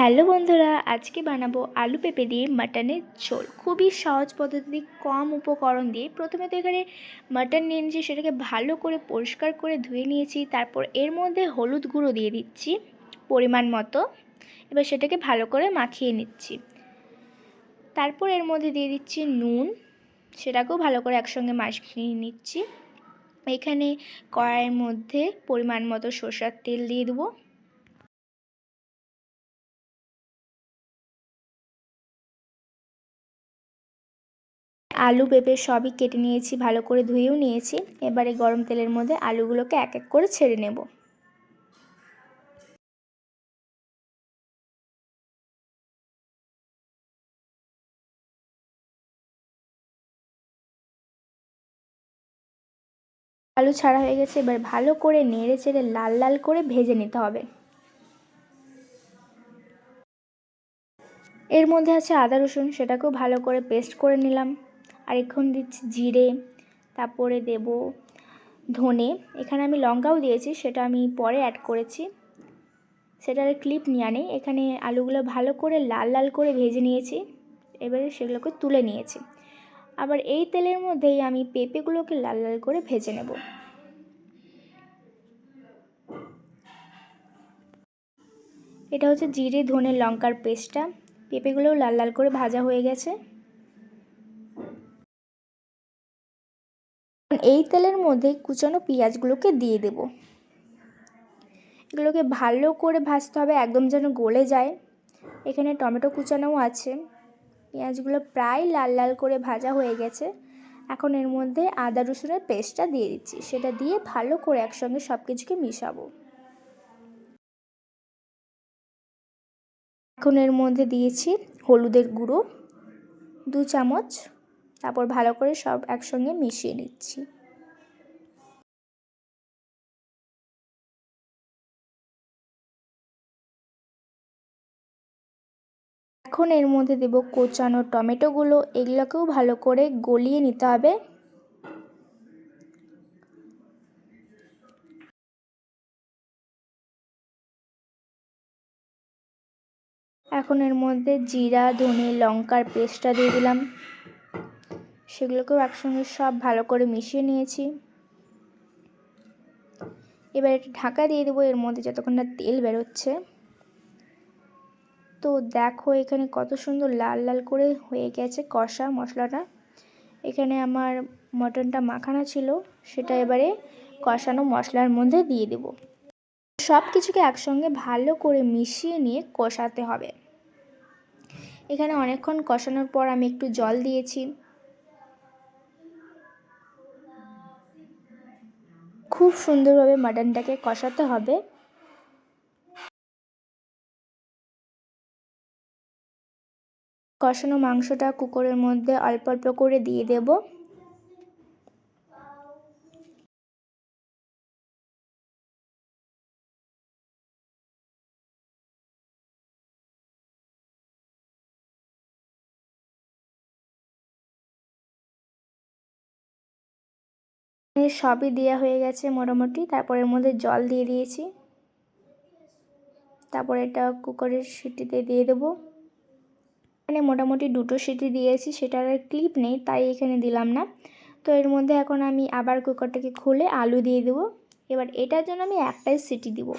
Hello বন্ধুরা, আজকে বানাবো আলু পেঁপে দিয়ে মাটনের ঝোল। খুবই সহজ পদ্ধতি কম উপকরণ দিয়ে প্রথমে তো এখানে মাটন নিয়ে নিয়েছি, সেটাকে ভালো করে পরিষ্কার করে ধুয়ে নিয়েছি, তারপর এর মধ্যে হলুদ গুঁড়ো দিয়ে দিচ্ছি পরিমাণ মতো। এবার সেটাকে ভালো করে মাখিয়ে নিচ্ছি। তারপর এর মধ্যে দিয়ে দিচ্ছি নুন, সেটাকেও ভালো করে একসঙ্গে মাখিয়ে নিচ্ছি। এখানে কড়াইয়ের মধ্যে পরিমাণ মতো সর্ষার তেল দিয়ে দেবো। আলু পেঁপে সবই কেটে নিয়েছি, ভালো করে ধুয়েও নিয়েছি। এবারে গরম তেলের মধ্যে আলুগুলোকে এক এক করে ছেড়ে নেব। আলু ছাড়া হয়ে গেছে, এবার ভালো করে নেড়ে চেড়ে লাল লাল করে ভেজে নিতে হবে। এর মধ্যে আছে আদা রসুন, সেটাকেও ভালো করে পেস্ট করে নিলাম। আর এখন দিচ্ছি জিরে, তারপরে দেব ধনে। এখানে আমি লঙ্কাও দিয়েছি, সেটা আমি পরে অ্যাড করেছি। সেটার ক্লিপ নিয়ে আনি এখানে আলুগুলো ভালো করে লাল লাল করে ভেজে নিয়েছি, এবারে সেগুলোকে তুলে নিয়েছি। আবার এই তেলের মধ্যেই আমি পেঁপেগুলোকে লাল লাল করে ভেজে নেব। এটা হচ্ছে জিরে ধনে লঙ্কার পেস্টটা পেঁপেগুলোও লাল লাল করে ভাজা হয়ে গেছে। এই তেলের মধ্যে কুচানো পেঁয়াজগুলোকে দিয়ে দেব। এগুলোকে ভালো করে ভাজতে হবে, একদম যেন গলে যায়। এখানে টমেটো কুচানোও আছে। পেঁয়াজগুলো প্রায় লাল লাল করে ভাজা হয়ে গেছে। এখন এর মধ্যে আদা রসুনের পেস্টটা দিয়ে দিচ্ছি। সেটা দিয়ে ভালো করে একসঙ্গে সব কিছুকে মিশাবো। এখন এর মধ্যে দিয়েছি হলুদের গুঁড়ো, দু চামচ তারপর ভালো করে সব একসঙ্গে মিশিয়ে নিচ্ছি। এখন এর মধ্যে দেব কোচানো টমেটোগুলো, এগুলোকেও ভালো করে গলিয়ে নিতে হবে। এখন এর মধ্যে জিরা, ধনে লঙ্কার পেস্টটা দিয়ে দিলাম। সেগুলোকেও একসঙ্গে সব ভালো করে মিশিয়ে নিয়েছি। এবার এটা ঢাকা দিয়ে দেবো, এর মধ্যে যতক্ষণ না তেল বেরোচ্ছে। তো দেখো এখানে কত সুন্দর লাল লাল করে হয়ে গেছে কষা মশলাটা। এখানে আমার মটনটা মাখানো ছিল, সেটা এবারে কষানো মশলার মধ্যে দিয়ে দেব। সব কিছুকে একসঙ্গে ভালো করে মিশিয়ে নিয়ে কষাতে হবে। এখানে অনেকক্ষণ কষানোর পর আমি একটু জল দিয়েছি। খুব সুন্দরভাবে মাটনটাকে কষাতে হবে। কষানো মাংসটা কুকুরের মধ্যে অল্প অল্প করে দিয়ে দেব। সবই দেওয়া হয়ে গেছে মোটামুটি। তারপর এর মধ্যে জল দিয়ে দিয়েছি। তারপর এটা কুকারের সিটিতে দিয়ে দেবো। এখানে মোটামুটি দুটো সিটি দিয়েছি, সেটার আর ক্লিপ নেই, তাই এখানে দিলাম না। তো এর মধ্যে এখন আমি আবার কুকারটাকে খুলে আলু দিয়ে দেবো। এবার এটার জন্য আমি একটাই সিটি দিব।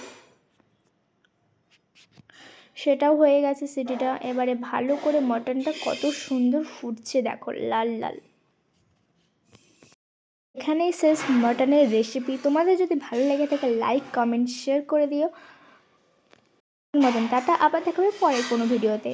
সেটাও হয়ে গেছে সিটিটা। এবারে ভালো করে মটনটা কত সুন্দর ফুটছে, দেখো, লাল লাল। এখানেই শেষ মটনের রেসিপি তোমাদের যদি ভালো লেগে থাকে লাইক কমেন্ট শেয়ার করে দিও। মতন টাটা, আবার দেখাবে পরে কোনো ভিডিওতে